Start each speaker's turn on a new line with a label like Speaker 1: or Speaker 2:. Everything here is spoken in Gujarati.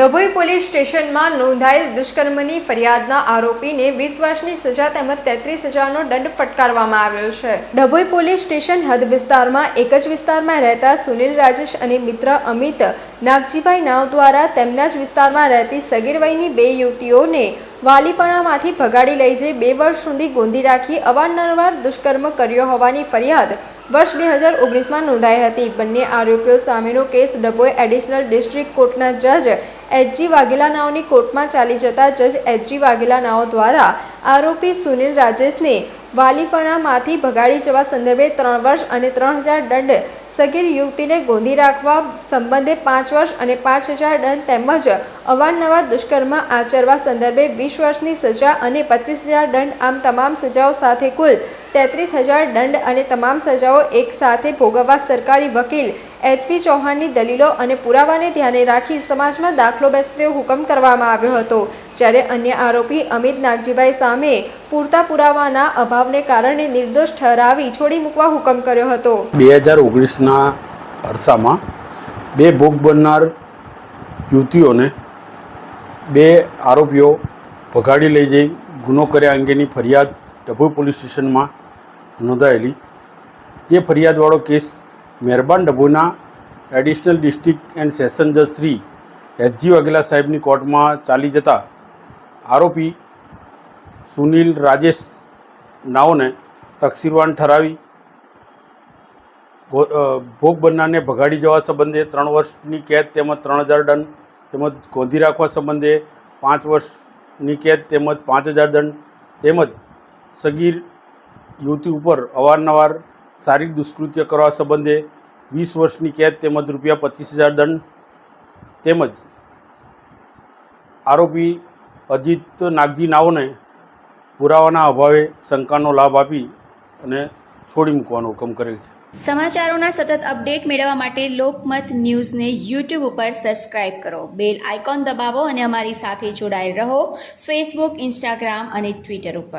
Speaker 1: ડભોઈ પોલીસ સ્ટેશનમાં નોંધાયેલ દુષ્કર્મની ફરિયાદના આરોપીને વીસ વર્ષની સજા તેમજ તેત્રીસ હજારનો દંડ ફટકારવામાં આવ્યો છે. ડભોઈ પોલીસ સ્ટેશન હદ વિસ્તારમાં એક જ વિસ્તારમાં રહેતા સુનિલ રાજેશ અને મિત્ર અમિત નાગજીભાઈ નાવ દ્વારા તેમના જ વિસ્તારમાં રહેતી સગીરવાઈની બે યુવતીઓને વાલીપણામાંથી ભગાડી લઈ જઈ બે વર્ષ સુધી ગોંધી રાખી અવારનવાર દુષ્કર્મ કર્યો હોવાની ફરિયાદ વર્ષ બે હજાર ઓગણીસમાં નોંધાઈ હતી. બંને આરોપીઓ સામેનો કેસ ડભોઈ એડિશનલ ડિસ્ટ્રિક્ટ કોર્ટના જજ એચજી વાઘેલા નાઓની કોર્ટમાં ચાલી જતા જજ એચજી વાઘેલા નાઓ દ્વારા આરોપી સુનિલ રાજેશને વાલીપણામાંથી ભગાડી જવા સંદર્ભે ત્રણ વર્ષ અને ત્રણ હજાર દંડ સગીર યુવતીને ગોંધી રાખવા સંબંધે પાંચ વર્ષ અને પાંચ હજાર દંડ તેમજ અવારનવાર દુષ્કર્મ આચરવા સંદર્ભે વીસ વર્ષની સજા અને પચીસ હજાર દંડ આમ તમામ સજાઓ સાથે કુલ તેત્રીસ હજાર દંડ અને તમામ સજાઓ એક સાથે ભોગવવા સરકારી વકીલ એચપી ચૌહાણની દલીલો અને પુરાવાને ધ્યાને રાખી સમાજમાં દાખલો બેસતો હુકમ કરવામાં આવ્યો હતો. જ્યારે અન્ય આરોપી અમિત નાગજીભાઈ સામે પૂરતા પુરાવાના અભાવને કારણે નિર્દોષ ઠરાવી છોડી મૂકવા હુકમ કર્યો હતો.
Speaker 2: બે હજાર ઓગણીસના અરસામાં બે ભોગ બનનાર યુવતીઓને બે આરોપીઓ ભગાડી લઈ જઈ ગુનો કર્યા અંગેની ફરિયાદ ડભોઈ પોલીસ સ્ટેશનમાં નોંધાયેલી. જે ફરિયાદવાળો કેસ મહેરબાન ડભોઈના એડિશનલ ડિસ્ટ્રિક્ટ એન્ડ સેશન જજ શ્રી એસજી વાઘેલા સાહેબની કોર્ટમાં ચાલી જતા આરોપી સુનિલ રાજેશ નાઓને તકસીરવાન ઠરાવી ભોગ બનનારને ભગાડી જવા સંબંધે ત્રણ વર્ષની કેદ તેમજ ત્રણ હજાર દંડ તેમજ ગોંધી રાખવા સંબંધે પાંચ વર્ષની કેદ તેમજ પાંચ હજાર દંડ તેમજ સગીર યુવતી ઉપર અવારનવાર શારીરિક દુષ્કૃત્ય કરવા સંબંધે વીસ વર્ષની કેદ તેમજ રૂપિયા પચીસ હજાર દંડ તેમજ આરોપી અજીત નાગજી નાઓને પુરાવાના અભાવે શંકાનો લાભ આપી અને છોડી મૂકવાનો હુકમ કરેલ છે.
Speaker 3: સમાચારોના સતત અપડેટ મેળવવા માટે લોકમત ન્યૂઝને યુટ્યુબ ઉપર સબસ્ક્રાઇબ કરો. બેલ આઇકોન દબાવો અને અમારી સાથે જોડાયેલ રહો ફેસબુક, ઇન્સ્ટાગ્રામ અને ટ્વિટર ઉપર.